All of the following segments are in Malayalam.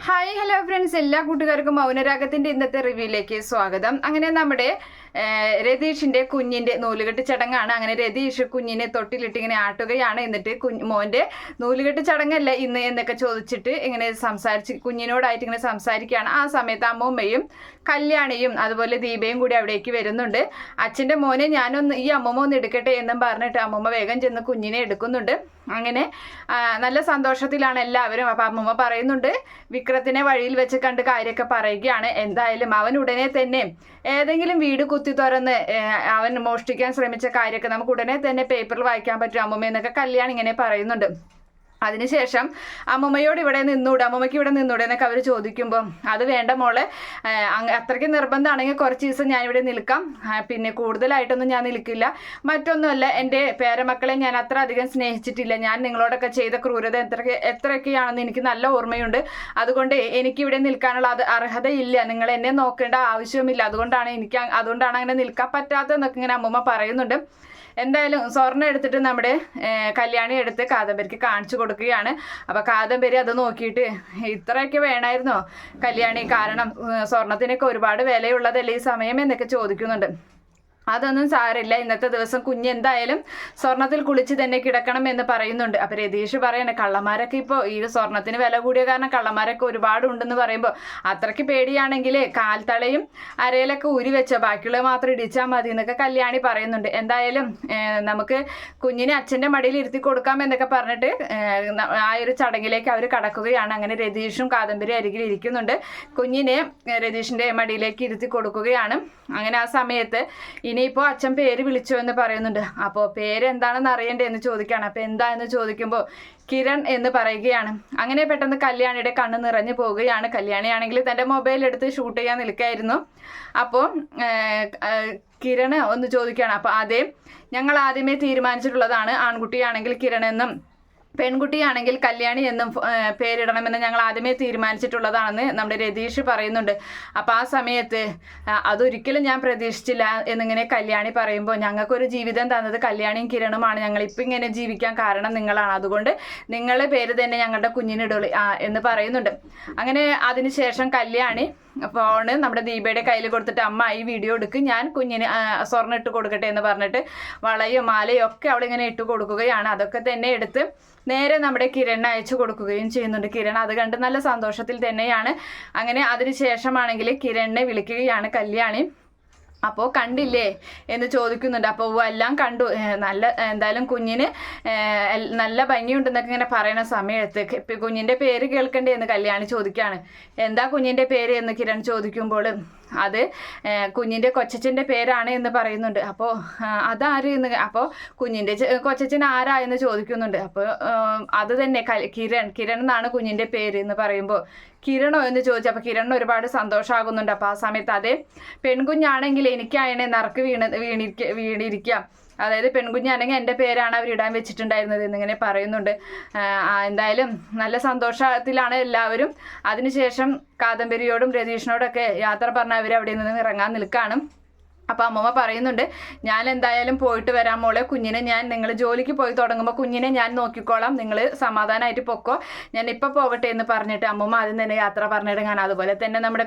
ഹായ് ഹലോ ഫ്രണ്ട്സ് എല്ലാ കൂട്ടുകാർക്കും മൗനരാഗത്തിന്റെ ഇന്നത്തെ റിവ്യൂയിലേക്ക് സ്വാഗതം. അങ്ങനെ നമ്മുടെ രതീഷിന്റെ കുഞ്ഞിന്റെ നൂലുകെട്ട് ചടങ്ങാണ്. അങ്ങനെ രതീഷ് കുഞ്ഞിനെ തൊട്ടിലിട്ട് ഇങ്ങനെ ആട്ടുകയാണ്. എന്നിട്ട് കുഞ്ഞ് മോന്റെ നൂലുകെട്ട് ചടങ്ങല്ല ഇന്ന് എന്നൊക്കെ ചോദിച്ചിട്ട് ഇങ്ങനെ സംസാരിച്ച് കുഞ്ഞിനോടായിട്ട് ഇങ്ങനെ സംസാരിക്കുകയാണ്. ആ സമയത്ത് അമ്മൂമ്മയും കല്യാണിയും അതുപോലെ ദീപയും കൂടി അവിടേക്ക് വരുന്നുണ്ട്. അച്ഛന്റെ മോനെ ഞാനൊന്ന് ഈ അമ്മൂമ്മ ഒന്ന് എടുക്കട്ടെ എന്നും പറഞ്ഞിട്ട് അമ്മൂമ്മ വേഗം ചെന്ന് കുഞ്ഞിനെ എടുക്കുന്നുണ്ട്. അങ്ങനെ നല്ല സന്തോഷത്തിലാണ് എല്ലാവരും. അപ്പം അമ്മമ്മ പറയുന്നുണ്ട് വിക്രത്തിനെ വഴിയിൽ വെച്ച് കണ്ട് കാര്യമൊക്കെ പറയുകയാണ്. എന്തായാലും അവൻ ഉടനെ തന്നെ ഏതെങ്കിലും വീട് കുത്തി തുറന്ന് അവൻ മോഷ്ടിക്കാൻ ശ്രമിച്ച കാര്യമൊക്കെ നമുക്ക് ഉടനെ തന്നെ പേപ്പറിൽ വായിക്കാൻ പറ്റും. അമ്മമ്മ എന്നൊക്കെ കല്യാണം ഇങ്ങനെ പറയുന്നുണ്ട്. അതിനുശേഷം അമ്മമ്മയോട് ഇവിടെ നിന്നൂടെ അമ്മമ്മയ്ക്ക് ഇവിടെ നിന്നൂടെ എന്നൊക്കെ അവർ ചോദിക്കുമ്പോൾ അത് വേണ്ട മോളെ അത്രയ്ക്ക് നിർബന്ധമാണെങ്കിൽ കുറച്ച് ദിവസം ഞാൻ ഇവിടെ നിൽക്കാം പിന്നെ കൂടുതലായിട്ടൊന്നും ഞാൻ നിൽക്കില്ല. മറ്റൊന്നുമല്ല എന്റെ പേരമക്കളെ ഞാൻ അത്ര അധികം സ്നേഹിച്ചിട്ടില്ല. ഞാൻ നിങ്ങളോടൊക്കെ ചെയ്ത ക്രൂരത എത്രയൊക്കെ എത്രയൊക്കെയാണെന്ന് എനിക്ക് നല്ല ഓർമ്മയുണ്ട്. അതുകൊണ്ട് എനിക്ക് ഇവിടെ നിൽക്കാനുള്ള അത് അർഹതയില്ല. നിങ്ങൾ എന്നെ നോക്കേണ്ട ആവശ്യവുമില്ല. അതുകൊണ്ടാണ് എനിക്ക് അതുകൊണ്ടാണ് അങ്ങനെ നിൽക്കാൻ പറ്റാത്തതെന്നൊക്കെ ഇങ്ങനെ അമ്മമ്മ പറയുന്നുണ്ട്. എന്തായാലും സ്വർണം എടുത്തിട്ട് നമ്മുടെ കല്യാണി എടുത്ത് കാദംബരിക്ക് കാണിച്ചു കൊടുക്കുകയാണ്. അപ്പോൾ കാദംബരി അത് നോക്കിയിട്ട് ഇത്രയൊക്കെ വേണമായിരുന്നോ കല്യാണി കാരണം സ്വർണത്തിനൊക്കെ ഒരുപാട് വിലയുള്ളതല്ലേ ഈ സമയം എന്നൊക്കെ ചോദിക്കുന്നുണ്ട്. അതൊന്നും സാരമില്ല. ഇന്നത്തെ ദിവസം കുഞ്ഞ് എന്തായാലും സ്വർണത്തിൽ കുളിച്ച് തന്നെ കിടക്കണം എന്ന് പറയുന്നുണ്ട്. അപ്പൊ രതീഷ് പറയണേ കള്ളന്മാരൊക്കെ ഇപ്പോൾ ഈ സ്വർണത്തിന് വില കൂടിയ കാരണം കള്ളന്മാരൊക്കെ ഒരുപാട് ഉണ്ടെന്ന് പറയുമ്പോൾ അത്രയ്ക്ക് പേടിയാണെങ്കിൽ കാൽത്തളയും അരയിലൊക്കെ ഉരി വെച്ചോ ബാക്കിയുള്ളത് മാത്രം ഇടിച്ചാൽ മതി എന്നൊക്കെ കല്യാണി പറയുന്നുണ്ട്. എന്തായാലും നമുക്ക് കുഞ്ഞിനെ അച്ഛന്റെ മടിയിൽ ഇരുത്തി കൊടുക്കാം എന്നൊക്കെ പറഞ്ഞിട്ട് ആ ഒരു ചടങ്ങിലേക്ക് അവർ കടക്കുകയാണ്. അങ്ങനെ രതീഷും കാദംബരി അരികിൽ ഇരിക്കുന്നുണ്ട്. കുഞ്ഞിനെ രതീഷിന്റെ മടിയിലേക്ക് ഇരുത്തി കൊടുക്കുകയാണ്. അങ്ങനെ ആ സമയത്ത് ഇനിയിപ്പോൾ അച്ഛൻ പേര് വിളിച്ചു എന്ന് പറയുന്നുണ്ട്. അപ്പോൾ പേര് എന്താണെന്ന് അറിയണ്ടേ എന്ന് ചോദിക്കുകയാണ് അപ്പോൾ എന്താ എന്ന് ചോദിക്കുമ്പോൾ കിരൺ എന്ന് പറയുകയാണ്. അങ്ങനെ പെട്ടെന്ന് കല്യാണിയുടെ കണ്ണ് നിറഞ്ഞു പോവുകയാണ്. കല്യാണിയാണെങ്കിൽ തന്റെ മൊബൈൽ എടുത്ത് ഷൂട്ട് ചെയ്യാൻ നിൽക്കായിരുന്നു. അപ്പോൾ കിരൺ ഒന്ന് ചോദിക്കുകയാണ്. അപ്പോൾ അതേ ഞങ്ങൾ ആദ്യമേ തീരുമാനിച്ചിട്ടുള്ളതാണ് ആൺകുട്ടിയാണെങ്കിൽ കിരൺ എന്നും പെൺകുട്ടിയാണെങ്കിൽ കല്യാണി എന്നും പേരിടണമെന്ന് ഞങ്ങൾ ആദ്യമേ തീരുമാനിച്ചിട്ടുള്ളതാണെന്ന് നമ്മുടെ രതീഷ് പറയുന്നുണ്ട്. അപ്പോൾ ആ സമയത്ത് അതൊരിക്കലും ഞാൻ പ്രതീക്ഷിച്ചില്ല എന്നിങ്ങനെ കല്യാണി പറയുമ്പോൾ ഞങ്ങൾക്കൊരു ജീവിതം തന്നത് കല്യാണിയും കിരണുമാണ്. ഞങ്ങൾ ഇപ്പം ഇങ്ങനെ ജീവിക്കാൻ കാരണം നിങ്ങളാണ്. അതുകൊണ്ട് നിങ്ങളെ പേര് തന്നെ ഞങ്ങളുടെ കുഞ്ഞിനിടുള്ളൂ എന്ന് പറയുന്നുണ്ട്. അങ്ങനെ അതിനുശേഷം കല്യാണി ഫോണ് നമ്മുടെ ദീപയുടെ കയ്യിൽ കൊടുത്തിട്ട് അമ്മ ഈ വീഡിയോ എടുക്ക്. ഞാൻ കുഞ്ഞിന് സ്വർണം ഇട്ട് കൊടുക്കട്ടെ എന്ന് പറഞ്ഞിട്ട് വളയും മാലയും ഒക്കെ അവളിങ്ങനെ ഇട്ട് കൊടുക്കുകയാണ്. അതൊക്കെ തന്നെ എടുത്ത് നേരെ നമ്മുടെ കിരൺ അയച്ചു കൊടുക്കുകയും ചെയ്യുന്നുണ്ട്. കിരൺ അത് കണ്ട് നല്ല സന്തോഷത്തിൽ തന്നെയാണ്. അങ്ങനെ അതിന് ശേഷമാണെങ്കിൽ കിരണിനെ വിളിക്കുകയാണ് കല്യാണി. അപ്പോൾ കണ്ടില്ലേ എന്ന് ചോദിക്കുന്നുണ്ട്. അപ്പോൾ എല്ലാം കണ്ടു. നല്ല എന്തായാലും കുഞ്ഞിന് നല്ല ഭംഗിയുണ്ടെന്നൊക്കെ ഇങ്ങനെ പറയുന്ന സമയത്ത് കുഞ്ഞിന്റെ പേര് കേൾക്കണ്ടേ എന്ന് കല്യാണി ചോദിക്കുകയാണ്. എന്താ കുഞ്ഞിന്റെ പേര് എന്ന് കിരൺ ചോദിക്കുമ്പോൾ അത് കുഞ്ഞിന്റെ കൊച്ചച്ഛന്റെ പേരാണ് എന്ന് പറയുന്നുണ്ട്. അപ്പോൾ അതാര് എന്ന് അപ്പോൾ കുഞ്ഞിന്റെ കൊച്ചച്ഛൻ ആരാ എന്ന് ചോദിക്കുന്നുണ്ട്. അപ്പോൾ അത് തന്നെ കിരൺ കിരൺ എന്നാണ് കുഞ്ഞിന്റെ പേര് എന്ന് പറയുമ്പോൾ കിരണോ എന്ന് ചോദിച്ചു. അപ്പോൾ കിരൺ ഒരുപാട് സന്തോഷമാകുന്നുണ്ട് അപ്പോൾ ആ സമയത്ത് അതേ പെൺകുഞ്ഞാണെങ്കിൽ എനിക്കായണേ നറുക്ക് വീണ് വീണിരിക്ക വീണിരിക്കാം. അതായത് പെൺകുഞ്ഞാണെങ്കിൽ എന്റെ പേരാണ് അവർ ഇടാൻ വെച്ചിട്ടുണ്ടായിരുന്നത് എന്നിങ്ങനെ പറയുന്നുണ്ട്. എന്തായാലും നല്ല സന്തോഷത്തിലാണ് എല്ലാവരും. അതിനുശേഷം കാദംബരിയോടും രതീഷിനോടൊക്കെ യാത്ര പറഞ്ഞ് അവർ അവിടെ നിന്ന് ഇറങ്ങാൻ നിൽക്കുകയാണ് അപ്പോൾ അമ്മമ്മ പറയുന്നുണ്ട് ഞാൻ എന്തായാലും പോയിട്ട് വരാം മോളെ. കുഞ്ഞിനെ ഞാൻ നിങ്ങൾ ജോലിക്ക് പോയി തുടങ്ങുമ്പോൾ കുഞ്ഞിനെ ഞാൻ നോക്കിക്കോളാം. നിങ്ങൾ സമാധാനമായിട്ട് പൊക്കോ. ഞാൻ ഇപ്പോൾ പോകട്ടെ എന്ന് പറഞ്ഞിട്ട് അമ്മമ്മ ആദ്യം തന്നെ യാത്ര പറഞ്ഞിടങ്ങാൻ. അതുപോലെ തന്നെ നമ്മുടെ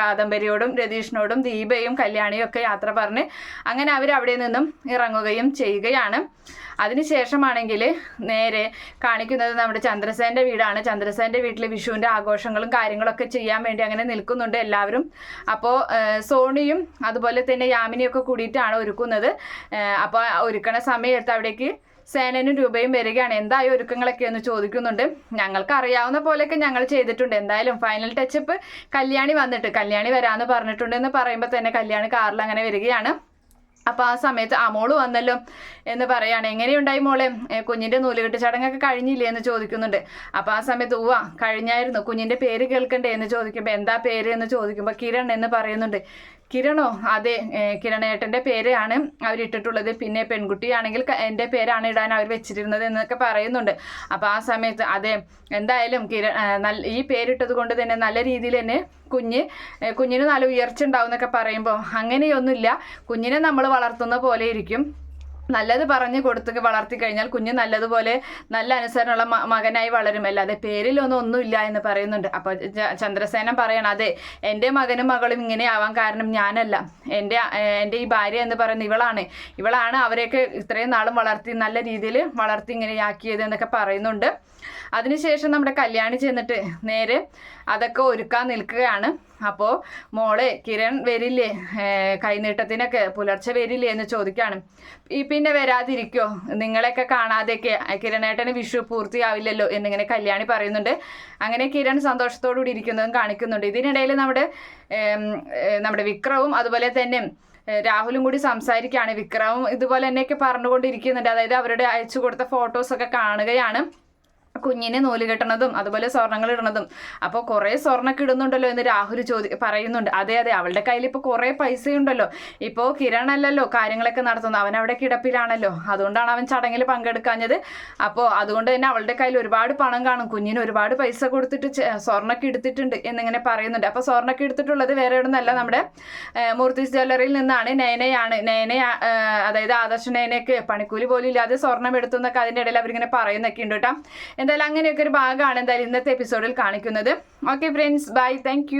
കാദംബരിയോടും രതീഷിനോടും ദീപയും കല്യാണിയും ഒക്കെ യാത്ര പറഞ്ഞ് അങ്ങനെ അവർ അവിടെ നിന്നും ഇറങ്ങുകയും ചെയ്യുകയാണ്. അതിനുശേഷമാണെങ്കിൽ നേരെ കാണിക്കുന്നത് നമ്മുടെ ചന്ദ്രസേന്റെ വീടാണ്. ചന്ദ്രസേന്റെ വീട്ടിൽ വിഷുവിന്റെ ആഘോഷങ്ങളും കാര്യങ്ങളൊക്കെ ചെയ്യാൻ വേണ്ടി അങ്ങനെ നിൽക്കുന്നുണ്ട് എല്ലാവരും. അപ്പോൾ സോണിയും അതുപോലെ തന്നെ യാമിനിയൊക്കെ കൂടിയിട്ടാണ് ഒരുക്കുന്നത്. അപ്പോൾ ഒരുക്കണ സമയത്ത് അവിടേക്ക് സേനനും രൂപയും വരികയാണ്. എന്തായി ഒരുക്കങ്ങളൊക്കെ എന്ന് ചോദിക്കുന്നുണ്ട്. ഞങ്ങൾക്ക് അറിയാവുന്ന പോലെയൊക്കെ ഞങ്ങൾ ചെയ്തിട്ടുണ്ട്. എന്തായാലും ഫൈനൽ ടച്ചപ്പ് കല്യാണി വന്നിട്ട് കല്യാണി വരാമെന്ന് പറഞ്ഞിട്ടുണ്ടെന്ന് പറയുമ്പോൾ തന്നെ കല്യാണി കാറിൽ അങ്ങനെ വരികയാണ്. അപ്പോൾ ആ സമയത്ത് ആ മോൾ വന്നല്ലോ എന്ന് പറയാണ്. എങ്ങനെയുണ്ടായി മോളെ? കുഞ്ഞിന്റെ നൂലുകെട്ട് ചടങ്ങൊക്കെ കഴിഞ്ഞില്ലേ? എന്ന് ചോദിക്കുന്നുണ്ട്. അപ്പോൾ ആ സമയത്ത് ഉവ്വ കഴിഞ്ഞായിരുന്നു. കുഞ്ഞിന്റെ പേര് കേൾക്കണ്ടേ? എന്ന് ചോദിക്കുമ്പോൾ എന്താ പേര്? എന്ന് ചോദിക്കുമ്പോൾ കിരൺ എന്ന് പറയുന്നുണ്ട്. കിരണോ? അതെ കിരണേട്ടന്റെ പേരാണ് അവരിട്ടിട്ടുള്ളത്. പിന്നെ പെൺകുട്ടിയാണെങ്കിൽ എന്റെ പേരാണ് ഇടാൻ അവർ വെച്ചിരുന്നത് എന്നൊക്കെ പറയുന്നുണ്ട്. അപ്പോൾ ആ സമയത്ത് അതെ എന്തായാലും കിര നല്ല ഈ പേരിട്ടത് കൊണ്ട് തന്നെ നല്ല രീതിയിൽ തന്നെ കുഞ്ഞ് കുഞ്ഞിന് നല്ല ഉയർച്ച ഉണ്ടാവും എന്നൊക്കെ പറയുമ്പോൾ അങ്ങനെയൊന്നുമില്ല. കുഞ്ഞിനെ നമ്മൾ വളർത്തുന്ന പോലെ ഇരിക്കും. നല്ലത് പറഞ്ഞു കൊടുത്ത് വളർത്തി കഴിഞ്ഞാൽ കുഞ്ഞ് നല്ലതുപോലെ നല്ല അനുസരണമുള്ള മകനായി വളരും. അല്ലാതെ പേരിലൊന്നും ഒന്നുമില്ല എന്ന് പറയുന്നുണ്ട്. അപ്പോൾ ചന്ദ്രസേന പറയണം അതെ എന്റെ മകനും മകളും ഇങ്ങനെ ആവാൻ കാരണം ഞാനല്ല. എന്റെ എന്റെ ഈ ഭാര്യ എന്ന് പറയുന്ന ഇവളാണ്. ഇവളാണ് അവരെയൊക്കെ ഇത്രയും നാളും വളർത്തി നല്ല രീതിയിൽ വളർത്തി ഇങ്ങനെയാക്കിയത് എന്നൊക്കെ പറയുന്നുണ്ട്. അതിനുശേഷം നമ്മുടെ കല്യാണി ചെന്നിട്ട് നേരെ അതൊക്കെ ഒരുക്കാൻ നിൽക്കുകയാണ്. അപ്പോൾ മോളെ കിരൺ വരില്ലേ? കൈനീട്ടത്തിനൊക്കെ പുലർച്ചെ വരില്ലേ എന്ന് ചോദിക്കാണ്. ഈ പിന്നെ വരാതിരിക്കോ? നിങ്ങളെയൊക്കെ കാണാതെയൊക്കെ കിരണേട്ടന് വിഷു പൂർത്തിയാവില്ലല്ലോ എന്നിങ്ങനെ കല്യാണി പറയുന്നുണ്ട്. അങ്ങനെ കിരൺ സന്തോഷത്തോടുകൂടി ഇരിക്കുന്നതും കാണിക്കുന്നുണ്ട്. ഇതിനിടയിൽ നമ്മുടെ നമ്മുടെ വിക്രവും അതുപോലെ തന്നെ രാഹുലും കൂടി സംസാരിക്കുകയാണ്. വിക്രവും ഇതുപോലെ തന്നെയൊക്കെ പറഞ്ഞുകൊണ്ടിരിക്കുന്നുണ്ട്. അതായത് അവരുടെ അയച്ചു കൊടുത്ത ഫോട്ടോസൊക്കെ കാണുകയാണ്. കുഞ്ഞിനെ നൂൽ കെട്ടണതും അതുപോലെ സ്വർണങ്ങൾ ഇടണതും. അപ്പോൾ കുറേ സ്വർണമൊക്കെ ഇടുന്നുണ്ടല്ലോ എന്ന് രാഹുൽ ചോദി പറയുന്നുണ്ട്. അതെ അതെ അവളുടെ കയ്യിൽ ഇപ്പോൾ കുറേ പൈസയുണ്ടല്ലോ. ഇപ്പോൾ കിരൺ അല്ലല്ലോ കാര്യങ്ങളൊക്കെ നടത്തുന്നത്. അവൻ അവിടെ കിടപ്പിലാണല്ലോ. അതുകൊണ്ടാണ് അവൻ ചടങ്ങിൽ പങ്കെടുക്കാഞ്ഞത്. അപ്പോൾ അതുകൊണ്ട് തന്നെ അവളുടെ കയ്യിൽ ഒരുപാട് പണം കാണും. കുഞ്ഞിന് ഒരുപാട് പൈസ കൊടുത്തിട്ട് സ്വർണൊക്കെ എടുത്തിട്ടുണ്ട് എന്നിങ്ങനെ പറയുന്നുണ്ട്. അപ്പോൾ സ്വർണമൊക്കെ എടുത്തിട്ടുള്ളത് വേറെ ഇടുന്നല്ല നമ്മുടെ മൂർത്തിസ് മൂർത്തീസ് ജ്വല്ലറിയിൽ നിന്നാണ് നയനയാണ്. നയന അതായത് ആദർശ നയനയ്ക്ക് പണിക്കൂലി പോലും ഇല്ലാതെ സ്വർണം എടുത്തു എന്നൊക്കെ അതിന്റെ ഇടയിൽ അവരിങ്ങനെ പറയുന്നൊക്കെ ഉണ്ട് കേട്ടോ അങ്ങനെയൊക്കെ ഒരു ഭാഗമാണ് എന്തായാലും ഇന്നത്തെ എപ്പിസോഡിൽ കാണിക്കുന്നത്. Okay friends bye thank